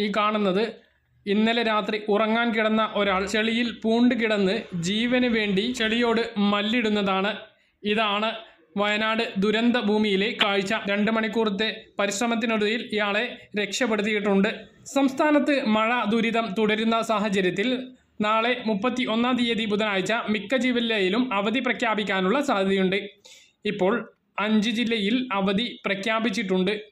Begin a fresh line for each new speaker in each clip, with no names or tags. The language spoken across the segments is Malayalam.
ഈ കാണുന്നത് ഇന്നലെ രാത്രി ഉറങ്ങാൻ കിടന്ന ഒരാൾ ചെളിയിൽ പൂണ്ട് കിടന്ന് ജീവന് വേണ്ടി ചെളിയോട് മല്ലിടുന്നതാണ്. ഇതാണ് വയനാട് ദുരന്ത ഭൂമിയിലെ കാഴ്ച. രണ്ട് മണിക്കൂറത്തെ പരിശ്രമത്തിനൊടുവിൽ ഇയാളെ രക്ഷപ്പെടുത്തിയിട്ടുണ്ട്. സംസ്ഥാനത്ത് മഴ ദുരിതം തുടരുന്ന സാഹചര്യത്തിൽ നാളെ മുപ്പത്തി ഒന്നാം തീയതി ബുധനാഴ്ച മിക്ക ജില്ലയിലും അവധി പ്രഖ്യാപിക്കാനുള്ള സാധ്യതയുണ്ട്. ഇപ്പോൾ അഞ്ച് ജില്ലയിൽ അവധി പ്രഖ്യാപിച്ചിട്ടുണ്ട്.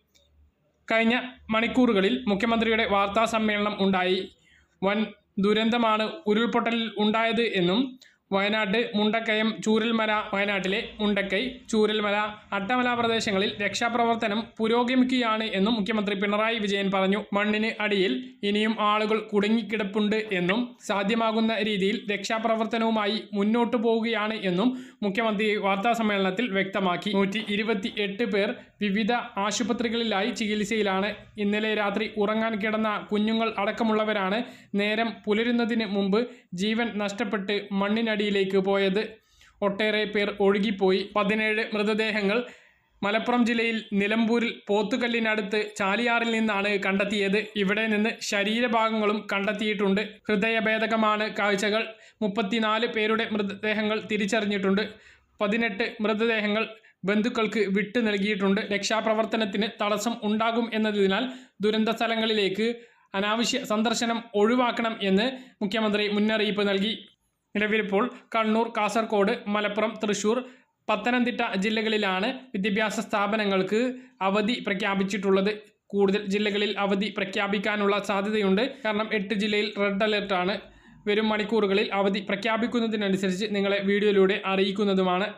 കഴിഞ്ഞ മണിക്കൂറുകളിൽ മുഖ്യമന്ത്രിയുടെ വാർത്താ സമ്മേളനം ഉണ്ടായി. വൻ ദുരന്തമാണ് ഉരുൾപൊട്ടലിൽ ഉണ്ടായത് എന്നും വയനാട് മുണ്ടക്കയം ചൂരൽമല വയനാട്ടിലെ മുണ്ടക്കൈ ചൂരൽമല അട്ടമല പ്രദേശങ്ങളിൽ രക്ഷാപ്രവർത്തനം പുരോഗമിക്കുകയാണ് എന്നും മുഖ്യമന്ത്രി പിണറായി വിജയൻ പറഞ്ഞു. മണ്ണിന് അടിയിൽ ഇനിയും ആളുകൾ കുടുങ്ങിക്കിടപ്പുണ്ട് എന്നും സാധ്യമാകുന്ന രീതിയിൽ രക്ഷാപ്രവർത്തനവുമായി മുന്നോട്ടു പോവുകയാണ് എന്നും മുഖ്യമന്ത്രി വാർത്താ സമ്മേളനത്തിൽ വ്യക്തമാക്കി. നൂറ്റി പേർ വിവിധ ആശുപത്രികളിലായി ചികിത്സയിലാണ്. ഇന്നലെ രാത്രി ഉറങ്ങാൻ കിടന്ന കുഞ്ഞുങ്ങൾ അടക്കമുള്ളവരാണ് നേരം പുലരുന്നതിന് മുമ്പ് ജീവൻ നഷ്ടപ്പെട്ട് മണ്ണിനടിയിലേക്ക് പോയത്. ഒട്ടേറെ പേർ ഒഴുകിപ്പോയി. പതിനേഴ് മൃതദേഹങ്ങൾ മലപ്പുറം ജില്ലയിൽ നിലമ്പൂരിൽ പോത്തുകല്ലിനടുത്ത് ചാലിയാറിൽ നിന്നാണ് കണ്ടെത്തിയത്. ഇവിടെ നിന്ന് ശരീരഭാഗങ്ങളും കണ്ടെത്തിയിട്ടുണ്ട്. ഹൃദയഭേദകമാണ് കാഴ്ചകൾ. മുപ്പത്തിനാല് പേരുടെ മൃതദേഹങ്ങൾ തിരിച്ചറിഞ്ഞിട്ടുണ്ട്. പതിനെട്ട് മൃതദേഹങ്ങൾ ബന്ധുക്കൾക്ക് വിട്ടു നൽകിയിട്ടുണ്ട്. രക്ഷാപ്രവർത്തനത്തിന് തടസ്സം ഉണ്ടാകും എന്നതിനാൽ ദുരന്ത സ്ഥലങ്ങളിലേക്ക് അനാവശ്യ സന്ദർശനം ഒഴിവാക്കണം എന്ന് മുഖ്യമന്ത്രി മുന്നറിയിപ്പ് നൽകി. നിലവിലിപ്പോൾ കണ്ണൂർ കാസർഗോഡ് മലപ്പുറം തൃശൂർ പത്തനംതിട്ട ജില്ലകളിലാണ് വിദ്യാഭ്യാസ സ്ഥാപനങ്ങൾക്ക് അവധി പ്രഖ്യാപിച്ചിട്ടുള്ളത്. കൂടുതൽ ജില്ലകളിൽ അവധി പ്രഖ്യാപിക്കാനുള്ള സാധ്യതയുണ്ട്. കാരണം എട്ട് ജില്ലയിൽ റെഡ് അലർട്ടാണ് വരും മണിക്കൂറുകളിൽ അവധി പ്രഖ്യാപിക്കുന്നതിനനുസരിച്ച് നിങ്ങളെ വീഡിയോയിലൂടെ അറിയിക്കുന്നതുമാണ്.